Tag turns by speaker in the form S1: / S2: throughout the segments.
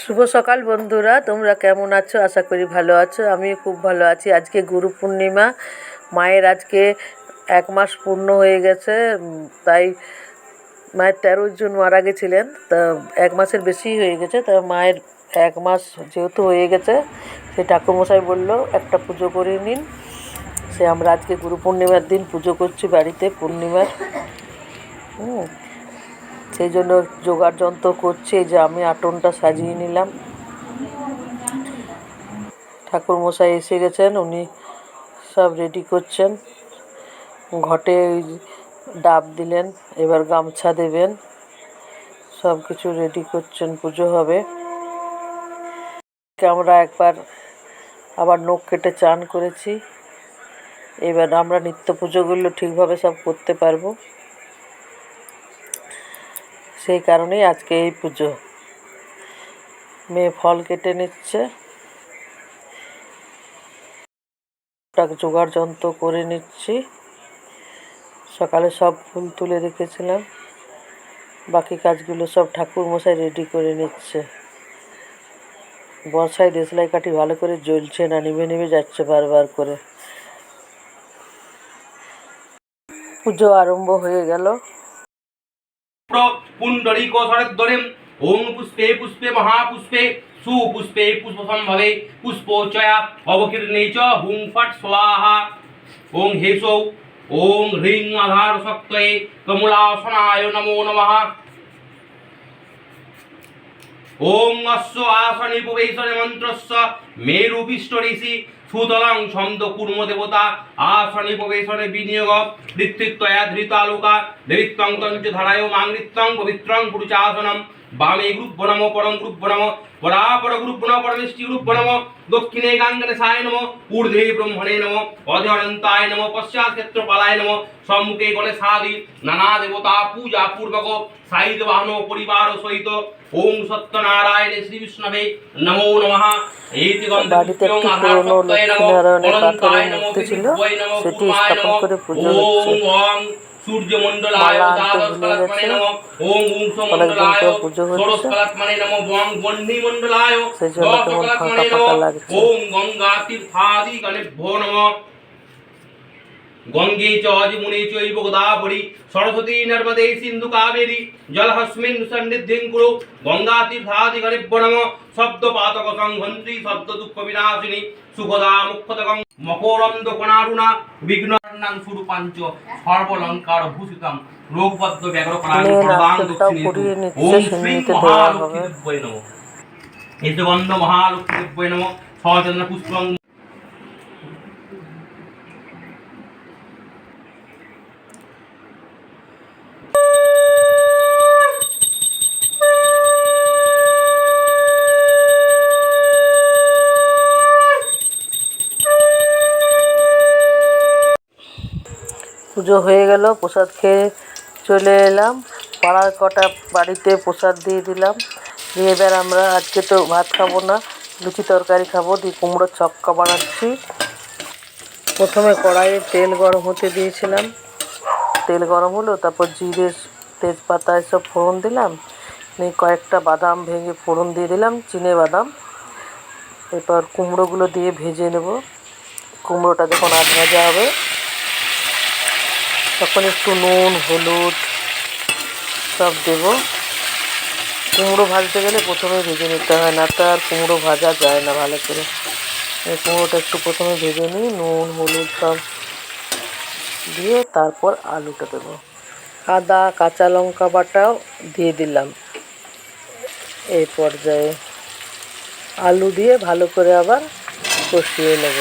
S1: শুভ সকাল বন্ধুরা, তোমরা কেমন আছো? আশা করি ভালো আছো। আমি খুব ভালো আছি। আজকে গুরু পূর্ণিমা, মায়ের আজকে এক মাস পূর্ণ হয়ে গেছে তাই মায়ের তেরো জন মারা গেছিলেন। তা এক মাসের বেশি হয়ে গেছে, তা মায়ের এক মাস যেহেতু হয়ে গেছে, সে ঠাকুরমশাই বলল, একটা পুজো করে নিন। সে আমরা আজকে গুরু পূর্ণিমার দিন পুজো করছি বাড়িতে, পূর্ণিমার। হুম। সেই জন্য জোগাড় যন্ত্র করছে যে আমি আটনটা সাজিয়ে নিলাম। ঠাকুর মশাই এসে গেছেন, উনি সব রেডি করছেন। ঘটে ডাব দিলেন, এবার গামছা দেবেন। সব কিছু রেডি করছেন, পুজো হবে। আমরা একবার আবার নখ কেটে চান করেছি। এবার আমরা নিত্য পুজোগুলো ঠিকভাবে সব করতে পারব। সেই কারণেই আজকে এই পুজো। মেয়ে ফল কেটে নিচ্ছে। জোগাড় যন্ত্র করে নিচ্ছি। সকালে সব ফুল তুলে রেখেছিলাম। বাকি কাজগুলো সব ঠাকুর মশাই রেডি করে নিচ্ছে। বর্ষায় দেশলাই কাঠি ভালো করে জ্বলছে না, নিভে নিভে যাচ্ছে বারবার করে। পুজো আরম্ভ হয়ে গেল।
S2: পুণ্ডরীকোশরদ্বরিম ওং পুষ্পে পুষ্পে মহাপুষ্পে সুপুষ্পে পুষ্পসম্ভবে পুষ্পোচয়া অবকীর্ণে চ হুং ফট স্বাহা ওং হেসৌ ওং হ্রিং আধার শক্তয়ে কমলাসনায় নমো নমঃ ওং অশ্ব আসনে প্রবেশনে মন্ত্রস্য মেরুপিষ্ট ঋষি সুতলং ছন্দ কুর্ম দেবতা, আসনে প্রবেশনে বিনিয়োগ ঋত্বিত্বয়া ধৃতালোকা দেবিত্বং তঞ্চ ধারায় মাংৃত্যং পবিত্রং পুরুষাসনম, বামে গ্রুপ নম, পরম গ্রুপ নম পরাপর গ্রুপ নম, পরমিষ্টি গ্রুপ নম, দক্ষিণে গাঙ্গনে সায় নম, ঊর্ধ্বে ব্রহ্মণে নম, অধরন্তায় নম, পশ্চাৎ ক্ষেত্রপালায় নম, সম্মুখে গণে সাদি নানা দেবতা পূজা পূর্বক সাইদ বাহন পরিবার সহিত ওম সত্যনারায়ণ শ্রী বিষ্ণবে নমো নমঃ।
S1: বাড়িতে একটি পুরনো লক্ষ্মীনারায়ণের পাথরের মূর্তি ছিল, সেটি স্থাপন করে পুজো হচ্ছে।
S2: সূর্যমণ্ডল
S1: মালা আনতে
S2: ওম ওম
S1: অনেকদিন পর পুজো হচ্ছে। সেই জন্য কেমন ফাঁকা ফাঁকা লাগছে।
S2: গঙ্গা চ যমুনে চৈব গোদাবরী সরস্বতী নর্মদে সিন্ধু কাবেরী জলহস্মিন সন্নিধিং কুরু গঙ্গা তীর্থাদি গণেভ্যো নমঃ শব্দ পাতক সংহন্ত্রী শব্দ দুঃখ বিনাশিনী সুখদা মুখ্যতকং মকরন্দ কোণারুণা বিঘ্নাং সুরূপাঞ্চ সর্বলঙ্কার ভূষিতম রোগবদ্ধ ব্যাঘ্র কলাং প্রদাং
S1: নিচ্ছে,
S2: ওম শ্রী। মহালক্ষ্মী দিব্যৈ নমঃ। এতগন্ধ মহালক্ষ্মী দিব্যৈ নমঃ। সচন্দ্র পুষ্পং
S1: পুজো হয়ে গেল, প্রসাদ খেয়ে চলে এলাম। পাড়ার কটা বাড়িতে প্রসাদ দিয়ে দিলাম। দিয়ে এবার আমরা আজকে তো ভাত খাব না, লুচি তরকারি খাব, দিয়ে কুমড়োর ছক্কা বানাচ্ছি। প্রথমে কড়াইয়ে তেল গরম হতে দিয়েছিলাম। তেল গরম হলো, তারপর জিরে, তেজপাতা এসব ফোড়ন দিলাম। নিয়ে কয়েকটা বাদাম ভেঙে ফোড়ন দিয়ে দিলাম, চিনে বাদাম। এরপর কুমড়োগুলো দিয়ে ভেজে নেব। কুমড়োটা যখন আধ ভাজা হবে তখন একটু নুন, হলুদ সব দেব। কুমড়ো ভাজতে গেলে প্রথমে ভেজে নিতে হয় না তো আর কুমড়ো ভাজা যায় না ভালো করে। কুমড়োটা একটু প্রথমে ভেজে নিই, নুন, হলুদ সব দিয়ে তারপর আলুটা দেবো। আদা, কাঁচা লঙ্কা বাটাও দিয়ে দিলাম। এই পর্যায়ে আলু দিয়ে ভালো করে আবার কষিয়ে নেব।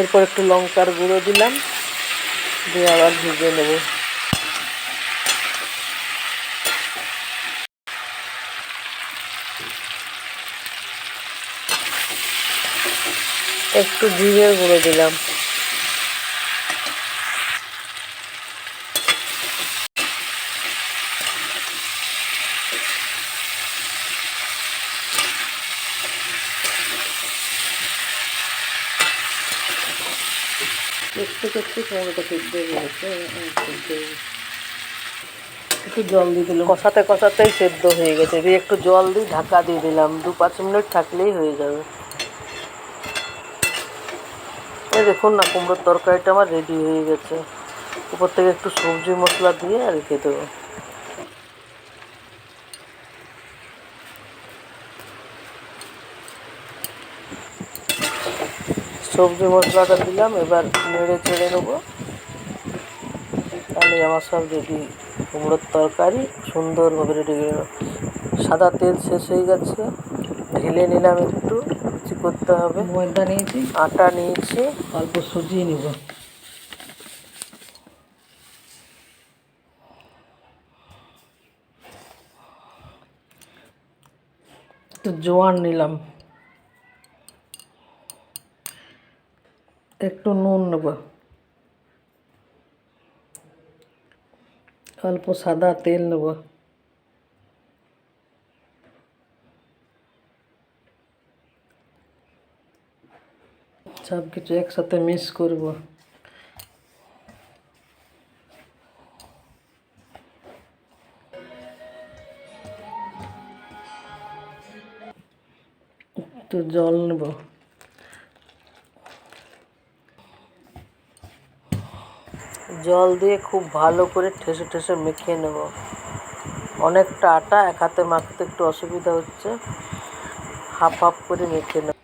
S1: এরপর একটু লঙ্কার গুঁড়ো দিলাম দিয়ে আবার ভিজে নেব। একটু জিরের গুঁড়ো দিলাম। একটু জল দিয়ে দিলাম। কষাতে কষাতেই সেদ্ধ হয়ে গেছে। দিয়ে একটু জল দিয়ে ঢাকা দিয়ে দিলাম। দু পাঁচ মিনিট থাকলেই হয়ে যাবে। এই দেখুন না, কুমড়োর তরকারিটা আমার রেডি হয়ে গেছে। উপর থেকে একটু সবজি মশলা দিয়ে আর রেখে দেবো। সবজি মশলাটা দিলাম এবার নেড়ে চেড়ে নেব। তাহলে আমার সব রেডি। কুমড়োর তরকারি সুন্দরভাবে রেডি হয়ে সাদা তেল শেষ হয়ে গেছে। ঢেলে নিলাম একটু কিছু করতে হবে?
S3: ময়দা নিয়েছি।
S1: আটা নিয়েছি।
S3: অল্প সুজি নিব।
S1: একটু জোয়ান নিলাম। একটু নুন নেব। অল্প সাদা তেল নেব। সব কিছু একসাথে মিক্স করব। একটু জল নেব। জল দিয়ে খুব ভালো করে ঠেসে ঠেসে মেখে নেব। অনেকটা আটা এক হাতে মাখতে একটু অসুবিধা হচ্ছে। হাফ হাফ করে মেখে নেব।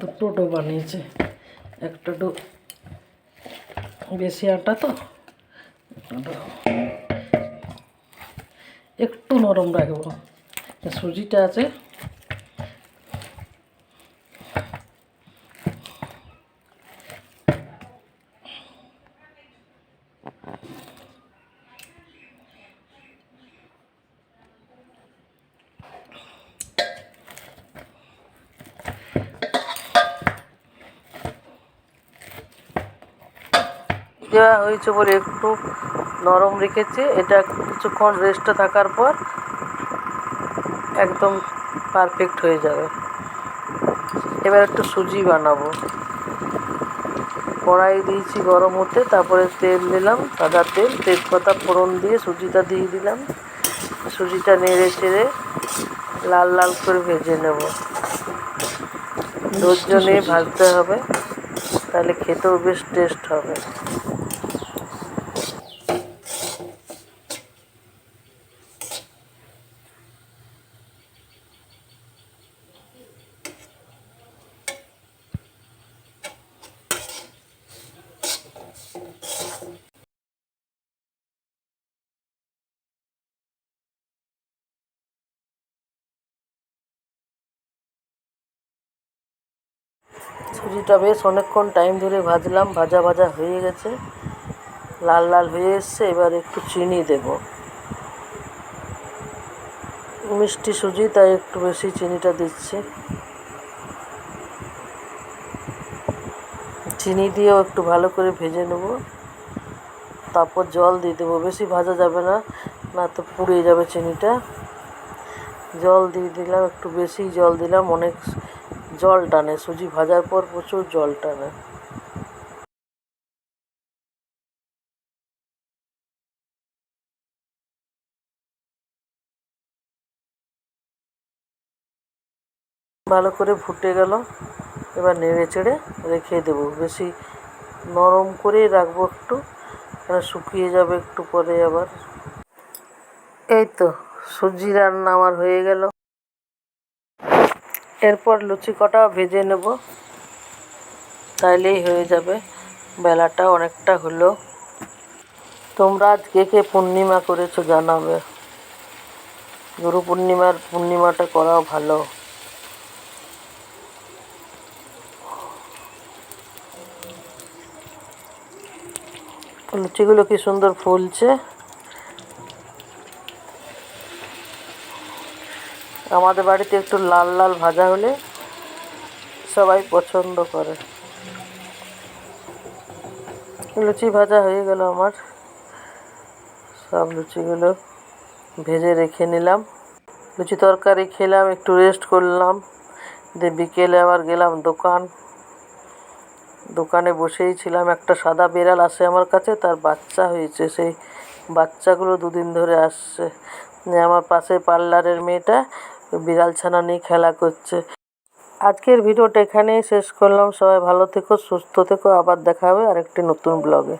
S1: দুটো ডো বানিয়েছে। একটা ডো বেশি আটা তো। একটু নরম রাখব। সুজিটা আছে হয়েছে বলে একটু নরম রেখেছি। এটা কিছুক্ষণ রেস্টে থাকার পর একদম পারফেক্ট হয়ে যাবে। এবার একটু সুজি বানাবো। কড়াই দিয়েছি গরম হতে তারপরে তেল দিলাম সাদা তেল তেজপাতা ফোড়ন দিয়ে সুজিটা দিয়ে দিলাম। সুজিটা নেড়ে চেড়ে লাল লাল করে ভেজে নেব। ধৈর্য নিয়ে ভাজতে হবে তাহলে খেতেও বেশ টেস্ট হবে। সুজিটা বেশ অনেকক্ষণ টাইম ধরে ভাজলাম, ভাজা ভাজা হয়ে গেছে। লাল লাল হয়ে এসছে, এবার একটু চিনি দেব। মিষ্টি সুজি, তাই একটু বেশি চিনিটা দিচ্ছি। চিনি দিয়েও একটু ভালো করে ভেজে নেব। তারপর জল দিয়ে দেবো। বেশি ভাজা যাবে না না তো পুড়িয়ে যাবে চিনিটা। জল দিয়ে দিলাম, একটু বেশি জল দিলাম, অনেক জল টানে, সুজি ভাজার পর প্রচুর জল টানে। ভালো করে ফুটে গেল, এবার নেড়ে চেড়ে রেখে দেবো। বেশি নরম করেই রাখব একটু শুকিয়ে যাবে একটু পরে আবার। এই তো, সুজি রান্না আমার হয়ে গেল। এরপর লুচি কটাও ভেজে নেব। তাইলেই হয়ে যাবে। বেলাটা অনেকটা হলো। তোমরা আজ কে কে পূর্ণিমা করেছ জানাবে। গুরু পূর্ণিমার পূর্ণিমাটা করাও ভালো। লুচিগুলো কি সুন্দর ফুলছে? আমাদের বাড়িতে একটু লাল লাল ভাজা হলে সবাই পছন্দ করে। লুচি ভাজা হয়ে গেল আমার। সব লুচিগুলো ভেজে রেখে নিলাম। লুচি তরকারি খেলাম, একটু রেস্ট করলাম। দিয়ে বিকেলে আবার গেলাম দোকান। দোকানে বসেই ছিলাম। একটা সাদা বিড়াল আসে আমার কাছে, তার বাচ্চা হয়েছে। সেই বাচ্চাগুলো দুদিন ধরে আসছে। আমার পাশে পার্লারের মেয়েটা বিড়াল ছানা নিয়ে খেলা করছে। আজকের ভিডিওটা এখানেই শেষ করলাম। সবাই ভালো থেকো, সুস্থ থেকো। আবার দেখা হবে আরেকটি নতুন ব্লগে